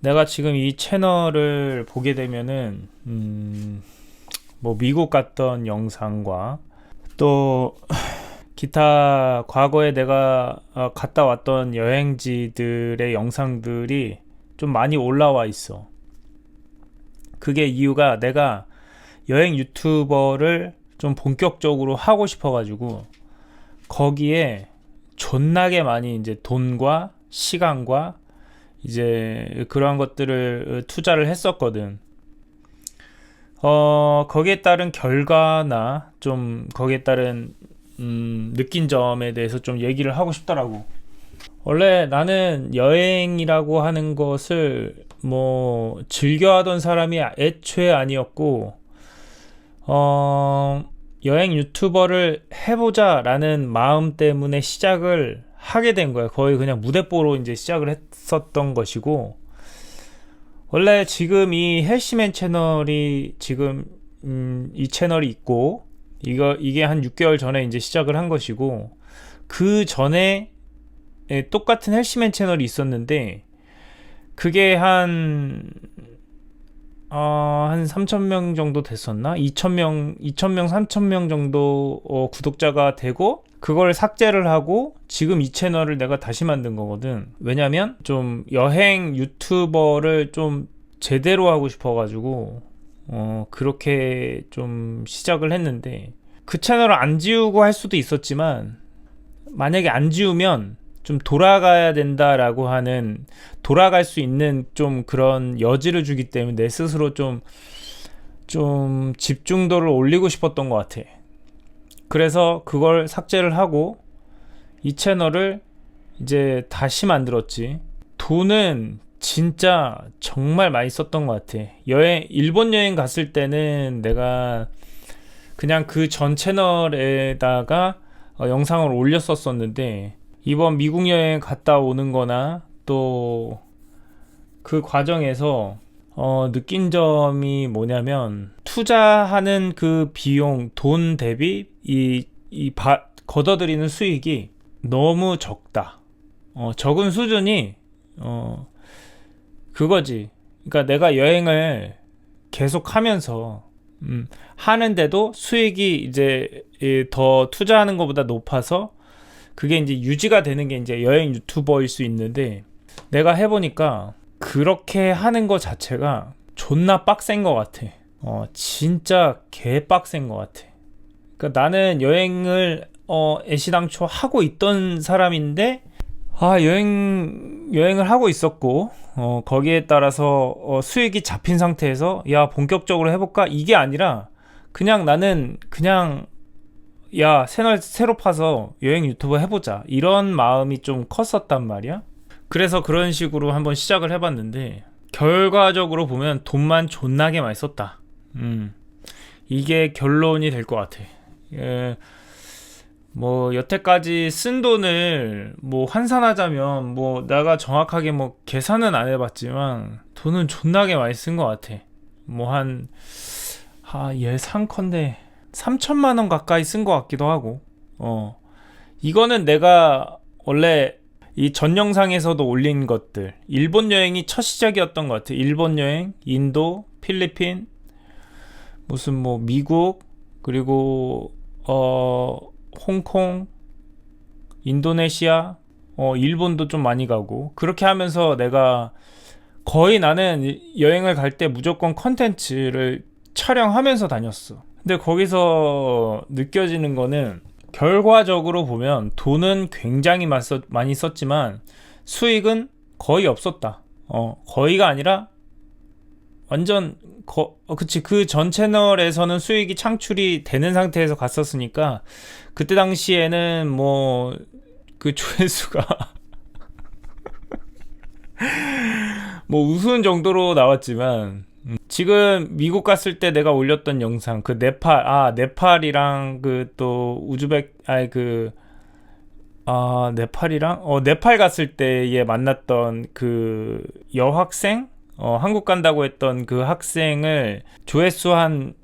내가 지금 이 채널을 보게 되면은 음, 뭐 미국 갔던 영상과 또 기타 과거에 내가 어, 갔다 왔던 여행지들의 영상들이 좀 많이 올라와 있어. 그게 이유가 내가 여행 유튜버를 좀 본격적으로 하고 싶어가지고 거기에 존나게 많이 이제 돈과 시간과 이제 그러한 것들을 투자를 했었거든. 어, 거기에 따른 결과나 좀 거기에 따른 음, 느낀 점에 대해서 좀 얘기를 하고 싶더라고. 원래 나는 여행이라고 하는 것을 뭐 즐겨하던 사람이 애초에 아니었고, 어, 여행 유튜버를 해보자라는 마음 때문에 시작을 하게 된 거야. 거의 그냥 무대뽀로 이제 시작을 했었던 것이고, 원래 지금 이 헬시맨 채널이 지금 음, 이 채널이 있고 이거 이게 한 6개월 전에 이제 시작을 한 것이고 그 전에 예, 똑같은 헬시맨 채널이 있었는데 그게 한 어, 한 3,000명 정도 됐었나? 2,000명, 2,000명, 3,000명 정도 어, 구독자가 되고 그걸 삭제를 하고 지금 이 채널을 내가 다시 만든 거거든. 왜냐면 좀 여행 유튜버를 좀 제대로 하고 싶어가지고 어, 그렇게 좀 시작을 했는데 그 채널을 안 지우고 할 수도 있었지만 만약에 안 지우면 좀 돌아가야 된다라고 하는 돌아갈 수 있는 좀 그런 여지를 주기 때문에 내 스스로 좀좀 집중도를 올리고 싶었던 것 같아. 그래서 그걸 삭제를 하고 이 채널을 이제 다시 만들었지. 돈은 진짜 정말 많이 썼던 것 같아. 여행, 일본 여행 갔을 때는 내가 그냥 그 전 채널에다가 어, 영상을 올렸었었는데 이번 미국 여행 갔다 오는 거나 또 그 과정에서 어, 느낀 점이 뭐냐면 투자하는 그 비용 돈 대비 이, 이 바, 걷어들이는 수익이 너무 적다. 어, 적은 수준이 어, 그거지. 그러니까 내가 여행을 계속 하면서 음, 하는데도 수익이 이제 더 투자하는 것보다 높아서 그게 이제 유지가 되는 게 이제 여행 유튜버일 수 있는데 내가 해보니까 그렇게 하는 것 자체가 존나 빡센 것 같아. 어, 진짜 개 빡센 것 같아. 그러니까 나는 여행을 어, 애시당초 하고 있던 사람인데 아 여행 여행을 하고 있었고 어, 거기에 따라서 어, 수익이 잡힌 상태에서 야 본격적으로 해볼까 이게 아니라 그냥 나는 그냥 야 채널 새로 파서 여행 유튜브 해보자. 이런 마음이 좀 컸었단 말이야. 그래서 그런 식으로 한번 시작을 해봤는데 결과적으로 보면 돈만 존나게 많이 썼다. 음. 이게 결론이 될 것 같아. 예. 뭐 여태까지 쓴 돈을 뭐 환산하자면 뭐 내가 정확하게 뭐 계산은 안 해봤지만 돈은 존나게 많이 쓴 것 같아. 뭐 한 아, 예상컨대 3천만 원 가까이 쓴 것 같기도 하고. 어. 이거는 내가 원래 이 전 영상에서도 올린 것들. 일본 여행이 첫 시작이었던 것 같아. 일본 여행, 인도, 필리핀, 무슨 뭐 미국, 그리고 어 홍콩, 인도네시아, 어, 일본도 좀 많이 가고 그렇게 하면서 내가 거의 나는 여행을 갈 때 무조건 컨텐츠를 촬영하면서 다녔어. 근데 거기서 느껴지는 거는 결과적으로 보면 돈은 굉장히 많이 썼지만 수익은 거의 없었다. 어, 거의가 아니라 완전 거, 어, 그치 그 전 채널에서는 수익이 창출이 되는 상태에서 갔었으니까 그때 당시에는 뭐 그 조회수가 뭐 우스운 정도로 나왔지만 음, 지금 미국 갔을 때 내가 올렸던 영상 그 네팔 아 네팔이랑 그 또 우즈벡 아이 그 아, 네팔이랑 어 네팔 갔을 때에 만났던 그 여학생 어, 한국 간다고 했던 그 학생을 조회수 한,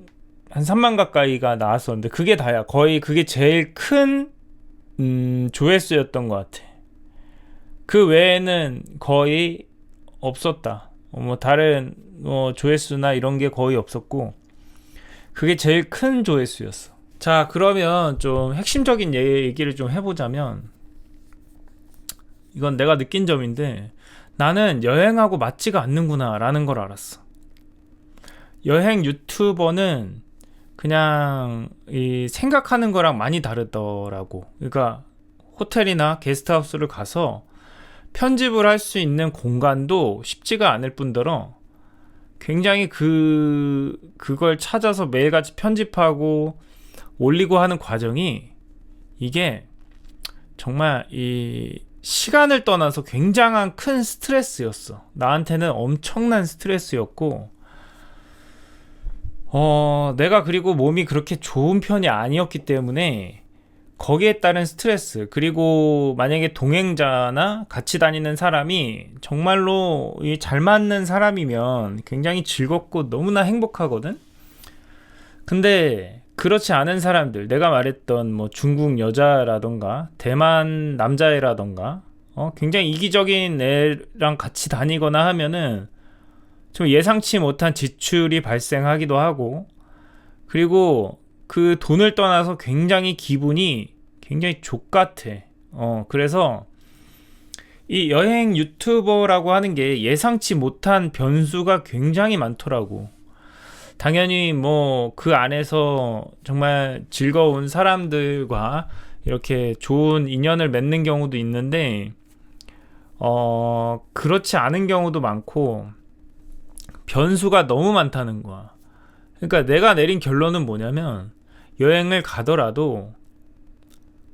한 3만 가까이가 나왔었는데 그게 다야. 거의 그게 제일 큰, 음, 조회수였던 것 같아. 그 외에는 거의 없었다. 어, 뭐 다른 뭐 조회수나 이런 게 거의 없었고 그게 제일 큰 조회수였어. 자 그러면 좀 핵심적인 얘기를 좀 해보자면 이건 내가 느낀 점인데 나는 여행하고 맞지가 않는구나 라는 걸 알았어. 여행 유튜버는 그냥 이 생각하는 거랑 많이 다르더라고. 그러니까 호텔이나 게스트하우스를 가서 편집을 할 수 있는 공간도 쉽지가 않을 뿐더러 굉장히 그 그걸 찾아서 매일같이 편집하고 올리고 하는 과정이 이게 정말 이 시간을 떠나서 굉장한 큰 스트레스였어. 나한테는 엄청난 스트레스였고 어, 내가 그리고 몸이 그렇게 좋은 편이 아니었기 때문에 거기에 따른 스트레스 그리고 만약에 동행자나 같이 다니는 사람이 정말로 잘 맞는 사람이면 굉장히 즐겁고 너무나 행복하거든. 근데 그렇지 않은 사람들, 내가 말했던 뭐 중국 여자라던가 대만 남자애라던가 어, 굉장히 이기적인 애랑 같이 다니거나 하면은 좀 예상치 못한 지출이 발생하기도 하고 그리고 그 돈을 떠나서 굉장히 기분이 굉장히 족같아. 어, 그래서 이 여행 유튜버라고 하는 게 예상치 못한 변수가 굉장히 많더라고. 당연히 뭐 그 안에서 정말 즐거운 사람들과 이렇게 좋은 인연을 맺는 경우도 있는데, 어, 그렇지 않은 경우도 많고, 변수가 너무 많다는 거야. 그러니까 내가 내린 결론은 뭐냐면, 여행을 가더라도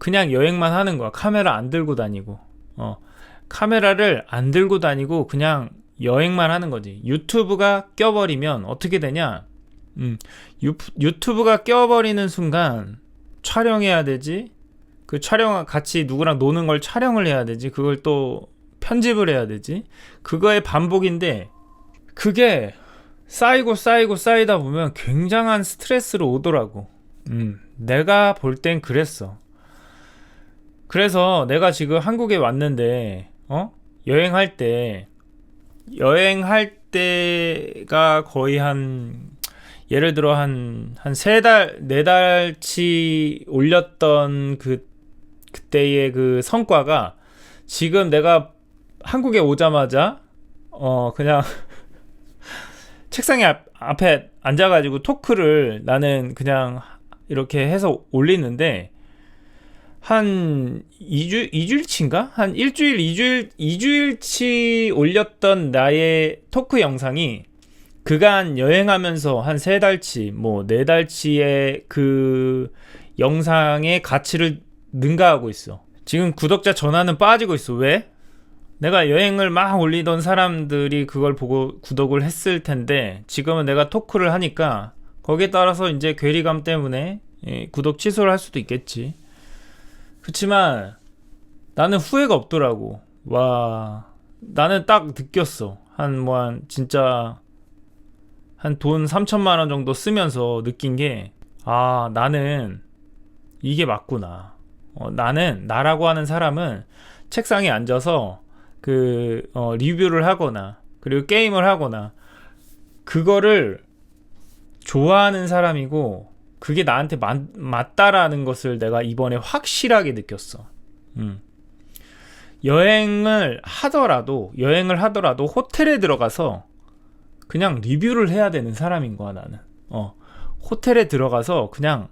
그냥 여행만 하는 거야. 카메라 안 들고 다니고. 어. 카메라를 안 들고 다니고 그냥 여행만 하는 거지. 유튜브가 껴버리면 어떻게 되냐? 음, 유, 유튜브가 껴버리는 순간 촬영해야 되지. 그 촬영 같이 누구랑 노는 걸 촬영을 해야 되지. 그걸 또 편집을 해야 되지. 그거의 반복인데 그게 쌓이고 쌓이고 쌓이다 보면 굉장한 스트레스로 오더라고. 음, 내가 볼 땐 그랬어. 그래서 내가 지금 한국에 왔는데, 어? 여행할 때, 여행할 때가 거의 한, 예를 들어 한, 한 세 달, 네 달치 올렸던 그, 그때의 그 성과가 지금 내가 한국에 오자마자, 어, 그냥, 책상에 앞, 앞에 앉아가지고 토크를 나는 그냥 이렇게 해서 올리는데, 한 2주, 2주일치인가? 한 일주일, 2주일, 2주일치 올렸던 나의 토크 영상이 그간 여행하면서 한 세 달치, 뭐 네 달치의 그 영상의 가치를 능가하고 있어. 지금 구독자 전화는 빠지고 있어. 왜? 내가 여행을 막 올리던 사람들이 그걸 보고 구독을 했을 텐데 지금은 내가 토크를 하니까 거기에 따라서 이제 괴리감 때문에 예, 구독 취소를 할 수도 있겠지. 그렇지만 나는 후회가 없더라고. 와, 나는 딱 느꼈어. 한, 뭐, 한, 진짜, 한 돈 3천만 원 정도 쓰면서 느낀 게, 아, 나는 이게 맞구나. 어, 나는, 나라고 하는 사람은 책상에 앉아서 그, 어, 리뷰를 하거나, 그리고 게임을 하거나, 그거를 좋아하는 사람이고, 그게 나한테 맞, 맞다라는 것을 내가 이번에 확실하게 느꼈어. 음. 여행을 하더라도, 여행을 하더라도 호텔에 들어가서 그냥 리뷰를 해야 되는 사람인 거야, 나는. 어. 호텔에 들어가서 그냥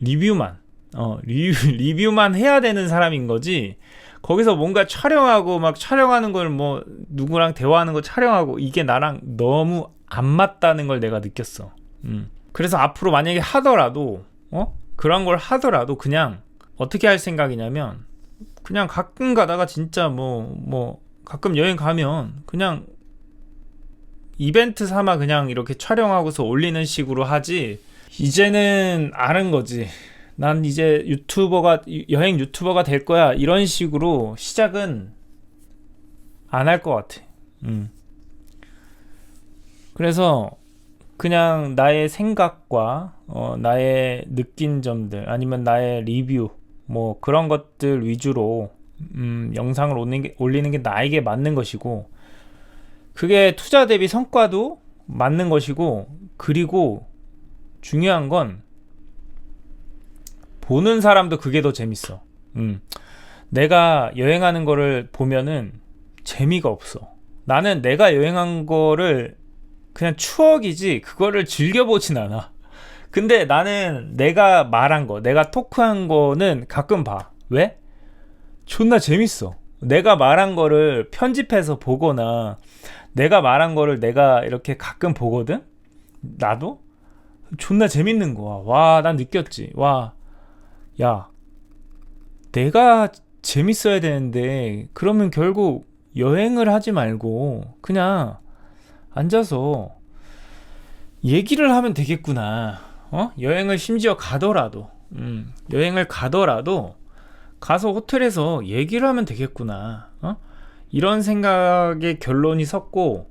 리뷰만, 어, 리뷰, 리뷰만 해야 되는 사람인 거지. 거기서 뭔가 촬영하고 막 촬영하는 걸 뭐 누구랑 대화하는 거 촬영하고 이게 나랑 너무 안 맞다는 걸 내가 느꼈어. 음. 그래서 앞으로 만약에 하더라도 어? 그런 걸 하더라도 그냥 어떻게 할 생각이냐면 그냥 가끔 가다가 진짜 뭐뭐 뭐 가끔 여행 가면 그냥 이벤트 삼아 그냥 이렇게 촬영하고서 올리는 식으로 하지 이제는 아는 거지. 난 이제 유튜버가 여행 유튜버가 될 거야. 이런 식으로 시작은 안 할 것 같아. 음. 그래서 그냥 나의 생각과 어, 나의 느낀 점들 아니면 나의 리뷰 뭐 그런 것들 위주로 음, 영상을 올리는 게, 올리는 게 나에게 맞는 것이고 그게 투자 대비 성과도 맞는 것이고, 그리고 중요한 건 보는 사람도 그게 더 재밌어. 음. 내가 여행하는 거를 보면은 재미가 없어. 나는 내가 여행한 거를 그냥 추억이지 그거를 즐겨보진 않아. 근데 나는 내가 말한 거, 내가 토크한 거는 가끔 봐. 왜? 존나 재밌어. 내가 말한 거를 편집해서 보거나 내가 말한 거를 내가 이렇게 가끔 보거든? 나도? 존나 재밌는 거야. 와, 난 느꼈지. 와, 야, 내가 재밌어야 되는데, 그러면 결국 여행을 하지 말고, 그냥 앉아서 얘기를 하면 되겠구나. 어? 여행을 심지어 가더라도, 음, 여행을 가더라도, 가서 호텔에서 얘기를 하면 되겠구나. 어? 이런 생각에 결론이 섰고,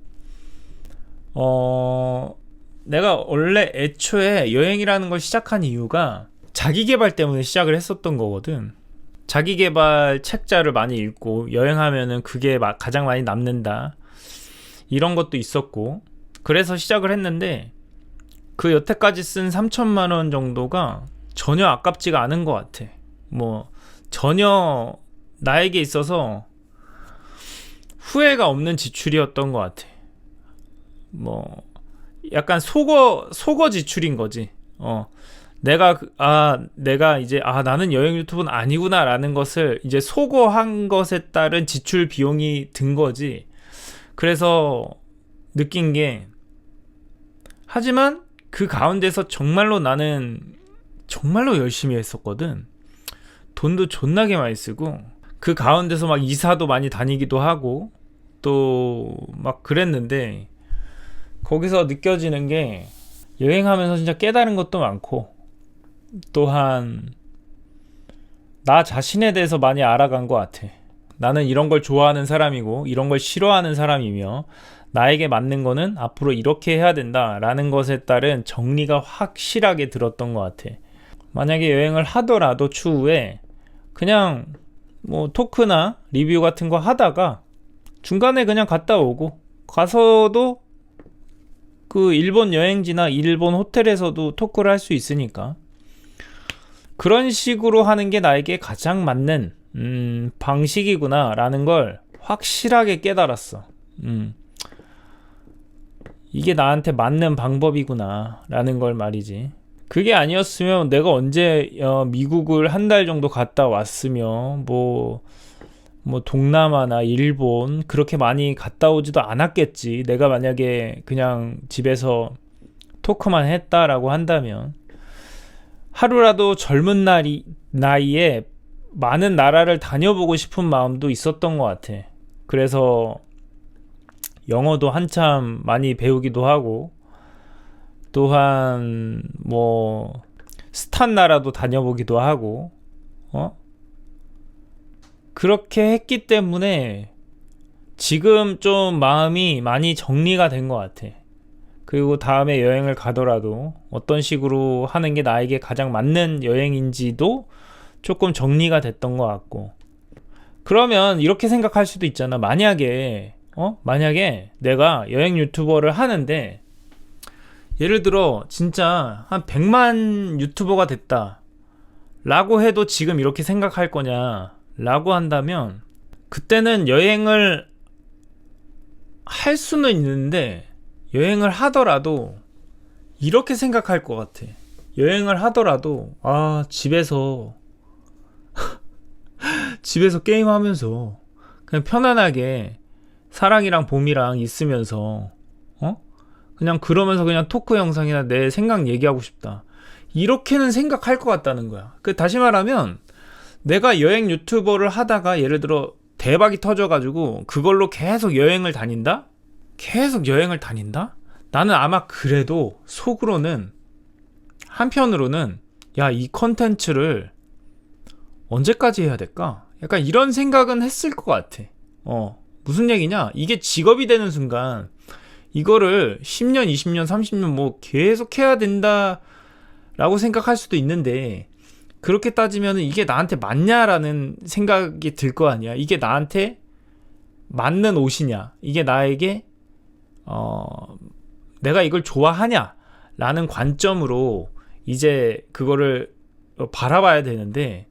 어, 내가 원래 애초에 여행이라는 걸 시작한 이유가 자기 개발 때문에 시작을 했었던 거거든. 자기 개발 책자를 많이 읽고 여행하면은 그게 마- 가장 많이 남는다. 이런 것도 있었고. 그래서 시작을 했는데 그 여태까지 쓴 3천만 원 정도가 전혀 아깝지가 않은 것 같아. 뭐 전혀 나에게 있어서 후회가 없는 지출이었던 것 같아. 뭐 약간 속어 속어 지출인 거지. 어. 내가 그- 아 내가 이제 아 나는 여행 유튜브는 아니구나라는 것을 이제 속어한 것에 따른 지출 비용이 든 거지. 그래서 느낀 게 하지만 그 가운데서 정말로 나는 정말로 열심히 했었거든. 돈도 존나게 많이 쓰고 그 가운데서 막 이사도 많이 다니기도 하고 또 막 그랬는데 거기서 느껴지는 게 여행하면서 진짜 깨달은 것도 많고 또한 나 자신에 대해서 많이 알아간 것 같아. 나는 이런 걸 좋아하는 사람이고 이런 걸 싫어하는 사람이며 나에게 맞는 거는 앞으로 이렇게 해야 된다라는 것에 따른 정리가 확실하게 들었던 것 같아. 만약에 여행을 하더라도 추후에 그냥 뭐 토크나 리뷰 같은 거 하다가 중간에 그냥 갔다 오고 가서도 그 일본 여행지나 일본 호텔에서도 토크를 할 수 있으니까 그런 식으로 하는 게 나에게 가장 맞는 음, 방식이구나 라는 걸 확실하게 깨달았어. 음. 이게 나한테 맞는 방법이구나 라는 걸 말이지. 그게 아니었으면 내가 언제 어, 미국을 한 달 정도 갔다 왔으며 뭐, 뭐 동남아나 일본 그렇게 많이 갔다 오지도 않았겠지. 내가 만약에 그냥 집에서 토크만 했다라고 한다면 하루라도 젊은 날이 나이에 많은 나라를 다녀보고 싶은 마음도 있었던 것 같아. 그래서 영어도 한참 많이 배우기도 하고 또한 뭐 스탄 나라도 다녀보기도 하고 어 그렇게 했기 때문에 지금 좀 마음이 많이 정리가 된 것 같아. 그리고 다음에 여행을 가더라도 어떤 식으로 하는 게 나에게 가장 맞는 여행인지도 조금 정리가 됐던 것 같고. 그러면 이렇게 생각할 수도 있잖아. 만약에, 어? 만약에 내가 여행 유튜버를 하는데, 예를 들어, 진짜 한 100만 유튜버가 됐다. 라고 해도 지금 이렇게 생각할 거냐. 라고 한다면, 그때는 여행을 할 수는 있는데, 여행을 하더라도 이렇게 생각할 것 같아. 여행을 하더라도 아 집에서 집에서 게임하면서 그냥 편안하게 사랑이랑 봄이랑 있으면서 어 그냥 그러면서 그냥 토크 영상이나 내 생각 얘기하고 싶다. 이렇게는 생각할 것 같다는 거야. 그 다시 말하면 내가 여행 유튜버를 하다가 예를 들어 대박이 터져가지고 그걸로 계속 여행을 다닌다? 계속 여행을 다닌다? 나는 아마 그래도 속으로는 한편으로는 야, 이 컨텐츠를 언제까지 해야 될까? 약간 이런 생각은 했을 것 같아. 어, 무슨 얘기냐? 이게 직업이 되는 순간 이거를 10년, 20년, 30년 뭐 계속 해야 된다라고 생각할 수도 있는데 그렇게 따지면 이게 나한테 맞냐라는 생각이 들 거 아니야. 이게 나한테 맞는 옷이냐? 이게 나에게 어, 내가 이걸 좋아하냐 라는 관점으로 이제 그거를 바라봐야 되는데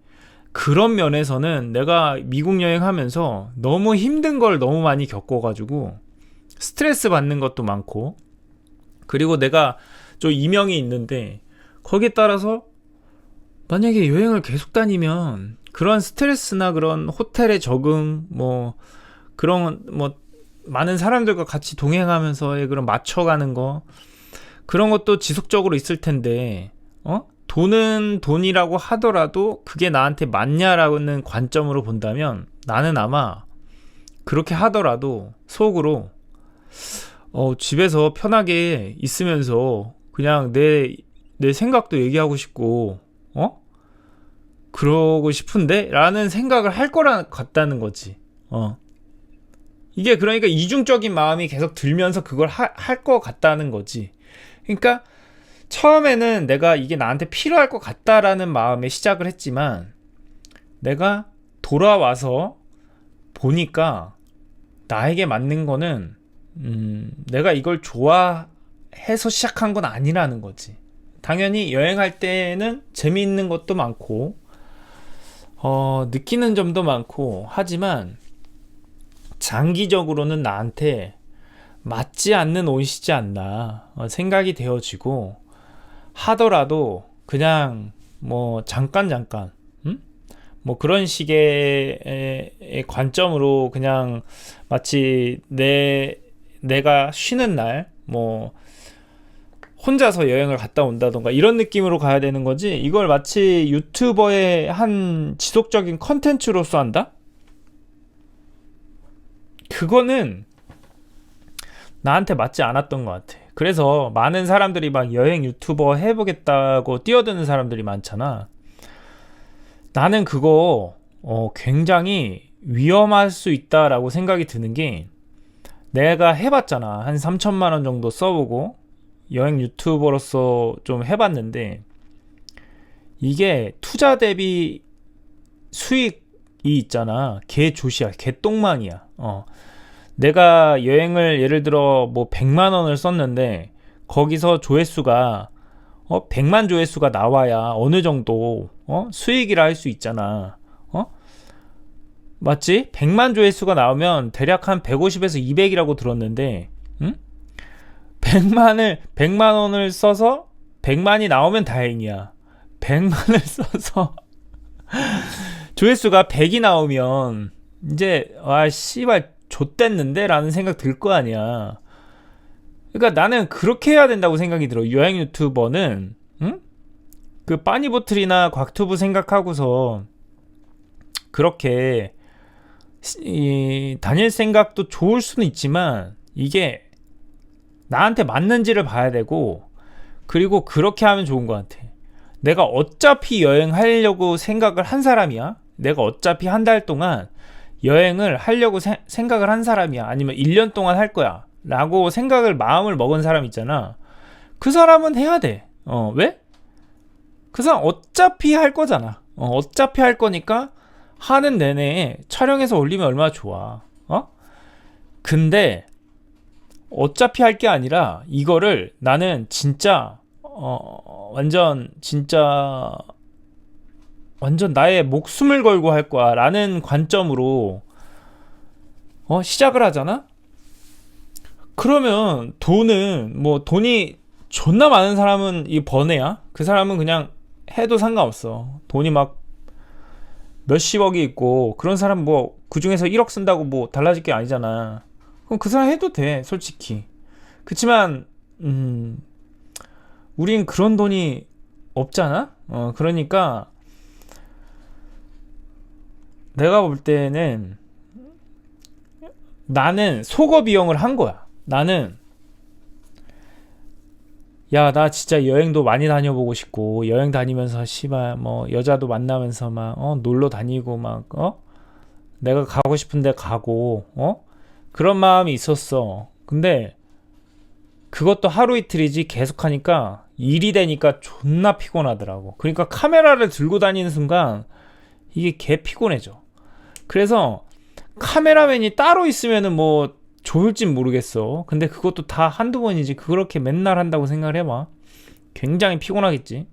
그런 면에서는 내가 미국 여행하면서 너무 힘든 걸 너무 많이 겪어가지고 스트레스 받는 것도 많고 그리고 내가 좀 이명이 있는데 거기에 따라서 만약에 여행을 계속 다니면 그런 스트레스나 그런 호텔의 적응 뭐 그런 뭐 많은 사람들과 같이 동행하면서의 그런 맞춰가는 거 그런 것도 지속적으로 있을 텐데 어 돈은 돈이라고 하더라도 그게 나한테 맞냐라는 관점으로 본다면 나는 아마 그렇게 하더라도 속으로 어 집에서 편하게 있으면서 그냥 내 내 생각도 얘기하고 싶고 어? 그러고 싶은데? 라는 생각을 할 거라 같다는 거지. 어. 이게 그러니까 이중적인 마음이 계속 들면서 그걸 할 것 같다는 거지. 그러니까 처음에는 내가 이게 나한테 필요할 것 같다라는 마음에 시작을 했지만 내가 돌아와서 보니까 나에게 맞는 거는 음, 내가 이걸 좋아해서 시작한 건 아니라는 거지. 당연히 여행할 때는 재미있는 것도 많고, 어, 느끼는 점도 많고, 하지만 장기적으로는 나한테 맞지 않는 옷이지 않나 어, 생각이 되어지고, 하더라도 그냥 뭐 잠깐 잠깐 음? 뭐 그런 식의 관점으로 그냥 마치 내 내가 쉬는 날 뭐 혼자서 여행을 갔다 온다던가 이런 느낌으로 가야 되는 거지 이걸 마치 유튜버의 한 지속적인 컨텐츠로서 한다? 그거는 나한테 맞지 않았던 것 같아. 그래서 많은 사람들이 막 여행 유튜버 해보겠다고 뛰어드는 사람들이 많잖아. 나는 그거 어, 굉장히 위험할 수 있다라고 생각이 드는 게 내가 해봤잖아. 한 3천만 원 정도 써보고 여행 유튜버로서 좀 해봤는데 이게 투자 대비 수익이 있잖아. 개 조시야. 개 똥망이야. 어. 내가 여행을 예를 들어 뭐 100만 원을 썼는데 거기서 조회수가 어 100만 조회수가 나와야 어느 정도 어 수익이라 할 수 있잖아. 어? 맞지? 100만 조회수가 나오면 대략 한 150에서 200이라고 들었는데 응? 100만을 100만 원을 써서 100만이 나오면 다행이야. 100만을 써서 조회수가 100이 나오면 이제 아 씨발 좆됐는데? 라는 생각 들 거 아니야. 그러니까 나는 그렇게 해야 된다고 생각이 들어. 여행 유튜버는, 응? 그 빠니보틀이나 곽튜브 생각하고서 그렇게 이, 다닐 생각도 좋을 수는 있지만 이게 나한테 맞는지를 봐야 되고 그리고 그렇게 하면 좋은 것 같아. 내가 어차피 여행하려고 생각을 한 사람이야. 내가 어차피 한 달 동안 여행을 하려고 세, 생각을 한 사람이야. 아니면 1년 동안 할 거야. 라고 생각을, 마음을 먹은 사람 있잖아. 그 사람은 해야 돼. 어, 왜? 그 사람 어차피 할 거잖아. 어, 어차피 할 거니까 하는 내내 촬영해서 올리면 얼마나 좋아. 어? 근데 어차피 할 게 아니라 이거를 나는 진짜 어, 완전 진짜 완전 나의 목숨을 걸고 할 거야 라는 관점으로 어, 시작을 하잖아? 그러면 돈은 뭐 돈이 존나 많은 사람은 이 번외야. 그 사람은 그냥 해도 상관없어. 돈이 막 몇십억이 있고 그런 사람 뭐 그중에서 1억 쓴다고 뭐 달라질 게 아니잖아. 그럼 그 사람 해도 돼, 솔직히. 그치만 음 우린 그런 돈이 없잖아. 어 그러니까 내가 볼 때는 나는 속어 비용을 한 거야. 나는 야, 나 진짜 여행도 많이 다녀보고 싶고 여행 다니면서 씨발 뭐 여자도 만나면서 막 어, 놀러 다니고 막 어? 내가 가고 싶은데 가고 어? 그런 마음이 있었어. 근데 그것도 하루 이틀이지 계속 하니까 일이 되니까 존나 피곤하더라고. 그러니까 카메라를 들고 다니는 순간 이게 개 피곤해져. 그래서 카메라맨이 따로 있으면은 뭐 좋을진 모르겠어. 근데 그것도 다 한두 번이지. 그렇게 맨날 한다고 생각을 해봐. 굉장히 피곤하겠지.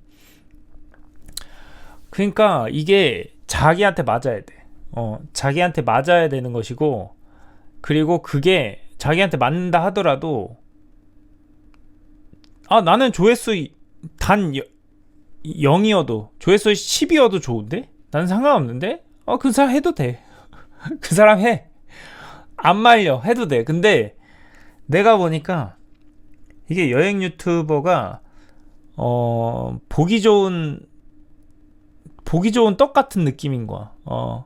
그러니까 이게 자기한테 맞아야 돼. 어, 자기한테 맞아야 되는 것이고, 그리고 그게 자기한테 맞는다 하더라도, 아, 나는 조회수 단 0이어도, 조회수 10이어도 좋은데? 나는 상관없는데? 어, 그 사람 해도 돼. 그 사람 해. 안 말려. 해도 돼. 근데 내가 보니까 이게 여행 유튜버가 어, 보기 좋은 보기 좋은 떡 같은 느낌인 거야. 어.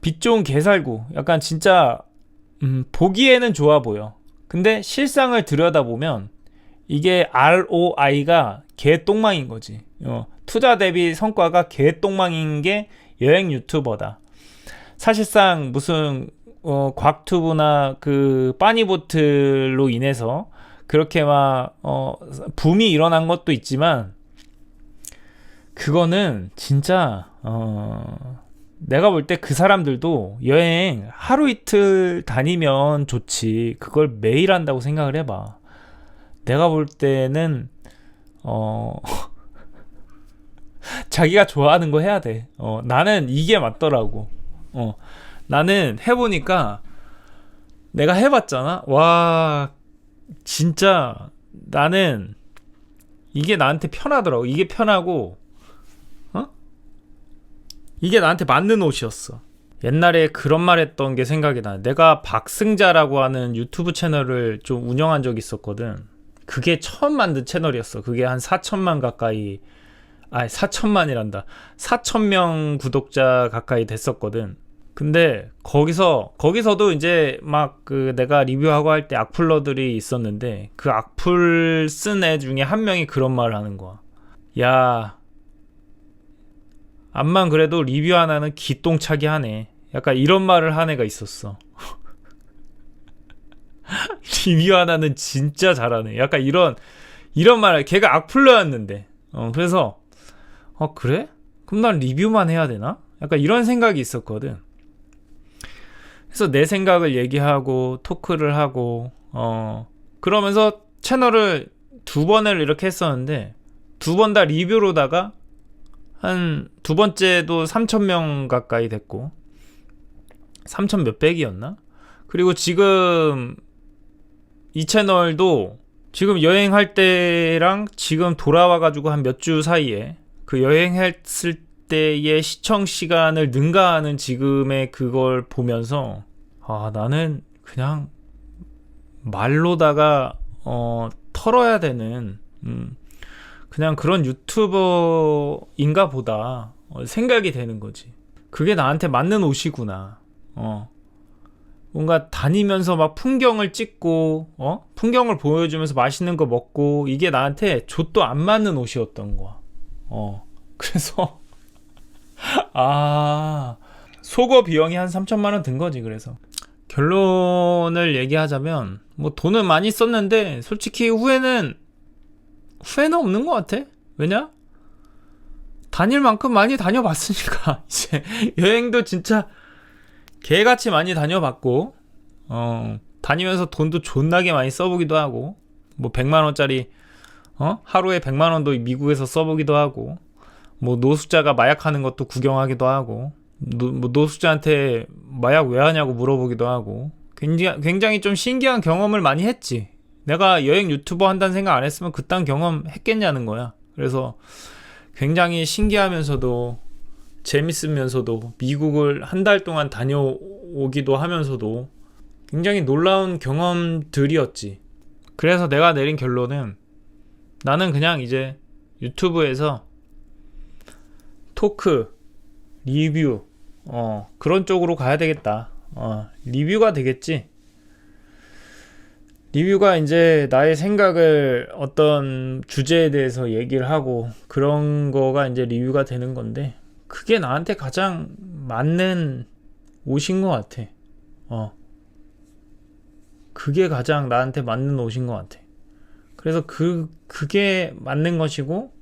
빛 좋은 개살구. 약간 진짜 음, 보기에는 좋아 보여. 근데 실상을 들여다보면 이게 ROI가 개 똥망인 거지. 어, 투자 대비 성과가 개 똥망인 게 여행 유튜버다. 사실상 무슨 어, 곽튜브나 그 빠니보틀로 인해서 그렇게 막 어, 붐이 일어난 것도 있지만 그거는 진짜 어, 내가 볼 때 그 사람들도 여행 하루 이틀 다니면 좋지 그걸 매일 한다고 생각을 해봐. 내가 볼 때는 어 자기가 좋아하는 거 해야 돼. 어 나는 이게 맞더라고. 어 나는 해보니까 내가 해봤잖아. 와 진짜 나는 이게 나한테 편하더라고. 이게 편하고 어? 이게 나한테 맞는 옷이었어. 옛날에 그런 말 했던 게 생각이 나. 내가 박승자라고 하는 유튜브 채널을 좀 운영한 적이 있었거든. 그게 처음 만든 채널이었어. 그게 한 4천만 가까이, 아, 4천만이란다. 4천명 구독자 가까이 됐었거든. 근데 거기서 거기서도 이제 막 그 내가 리뷰하고 할 때 악플러들이 있었는데 그 악플 쓴 애 중에 한 명이 그런 말을 하는 거야. 야, 암만 그래도 리뷰 하나는 기똥차게 하네. 약간 이런 말을 한 애가 있었어. 리뷰 하나는 진짜 잘하네. 약간 이런 이런 말. 걔가 악플러였는데. 어, 그래서 어 그래? 그럼 난 리뷰만 해야 되나? 약간 이런 생각이 있었거든. 그래서 내 생각을 얘기하고 토크를 하고 어 그러면서 채널을 두 번을 이렇게 했었는데 두 번 다 리뷰로다가 한 두 번째도 3,000명 가까이 됐고 3,000 몇백이었나? 그리고 지금 이 채널도 지금 여행할 때랑 지금 돌아와가지고 한 몇 주 사이에 그 여행했을 때의 시청 시간을 능가하는 지금의 그걸 보면서 아 나는 그냥 말로다가 어 털어야 되는 음 그냥 그런 유튜버인가 보다 어, 생각이 되는 거지. 그게 나한테 맞는 옷이구나. 어. 뭔가 다니면서 막 풍경을 찍고 어? 풍경을 보여주면서 맛있는 거 먹고 이게 나한테 좆도 안 맞는 옷이었던 거야. 어. 그래서 아 속어 비용이 한 3천만 원 든 거지 그래서. 결론을 얘기하자면 뭐 돈은 많이 썼는데 솔직히 후회는 후회는 없는 것 같아. 왜냐? 다닐 만큼 많이 다녀봤으니까. 이제 여행도 진짜 개같이 많이 다녀봤고 어 다니면서 돈도 존나게 많이 써보기도 하고 뭐 100만 원짜리 어? 하루에 100만 원도 미국에서 써보기도 하고 뭐 노숙자가 마약하는 것도 구경하기도 하고 노, 뭐 노숙자한테 마약 왜 하냐고 물어보기도 하고 굉장히, 굉장히 좀 신기한 경험을 많이 했지. 내가 여행 유튜버 한다는 생각 안 했으면 그딴 경험 했겠냐는 거야. 그래서 굉장히 신기하면서도 재밌으면서도 미국을 한 달 동안 다녀오기도 하면서도 굉장히 놀라운 경험들이었지. 그래서 내가 내린 결론은 나는 그냥 이제 유튜브에서 토크, 리뷰, 어, 그런 쪽으로 가야 되겠다. 어, 리뷰가 되겠지. 리뷰가 이제 나의 생각을 어떤 주제에 대해서 얘기를 하고 그런 거가 이제 리뷰가 되는 건데 그게 나한테 가장 맞는 옷인 것 같아. 어. 그게 가장 나한테 맞는 옷인 것 같아. 그래서 그, 그게 맞는 것이고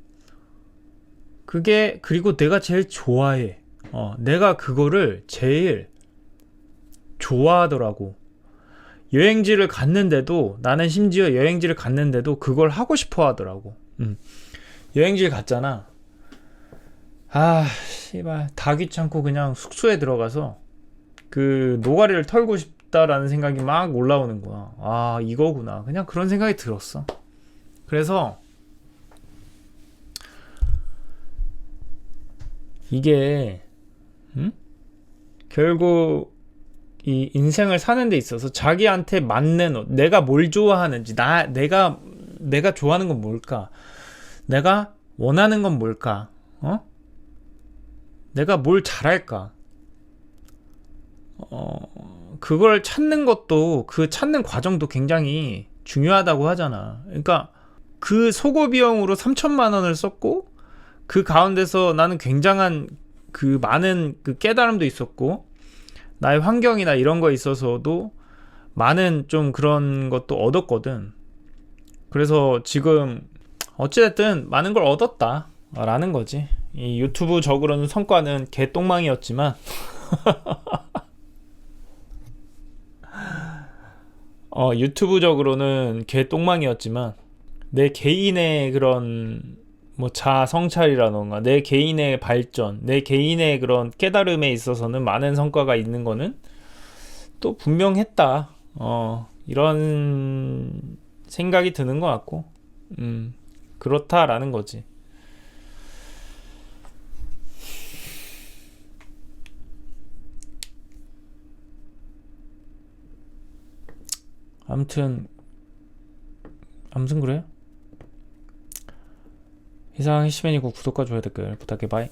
그게 그리고 내가 제일 좋아해. 어, 내가 그거를 제일 좋아하더라고. 여행지를 갔는데도 나는 심지어 여행지를 갔는데도 그걸 하고 싶어 하더라고. 음. 여행지를 갔잖아. 아, 씨발 다 귀찮고 그냥 숙소에 들어가서 그 노가리를 털고 싶다라는 생각이 막 올라오는 거야. 아, 이거구나. 그냥 그런 생각이 들었어. 그래서 이게 음? 결국 이 인생을 사는 데 있어서 자기한테 맞는 옷, 내가 뭘 좋아하는지, 나 내가 내가 좋아하는 건 뭘까? 내가 원하는 건 뭘까? 어? 내가 뭘 잘할까? 어, 그걸 찾는 것도 그 찾는 과정도 굉장히 중요하다고 하잖아. 그러니까 그 소고 비용으로 3천만 원을 썼고 그 가운데서 나는 굉장한 그 많은 그 깨달음도 있었고 나의 환경이나 이런 거 있어서도 많은 좀 그런 것도 얻었거든. 그래서 지금 어찌됐든 많은 걸 얻었다. 라는 거지. 이 유튜브 적으로는 성과는 개똥망이었지만, 어, 유튜브 적으로는 개똥망이었지만, 내 개인의 그런 뭐 자아 성찰이라던가 내 개인의 발전, 내 개인의 그런 깨달음에 있어서는 많은 성과가 있는 거는 또 분명했다. 어, 이런 생각이 드는 것 같고, 음, 그렇다라는 거지. 아무튼, 아무튼 그래요. 이상 히시맨이고 구독과 좋아요 댓글 부탁해 바이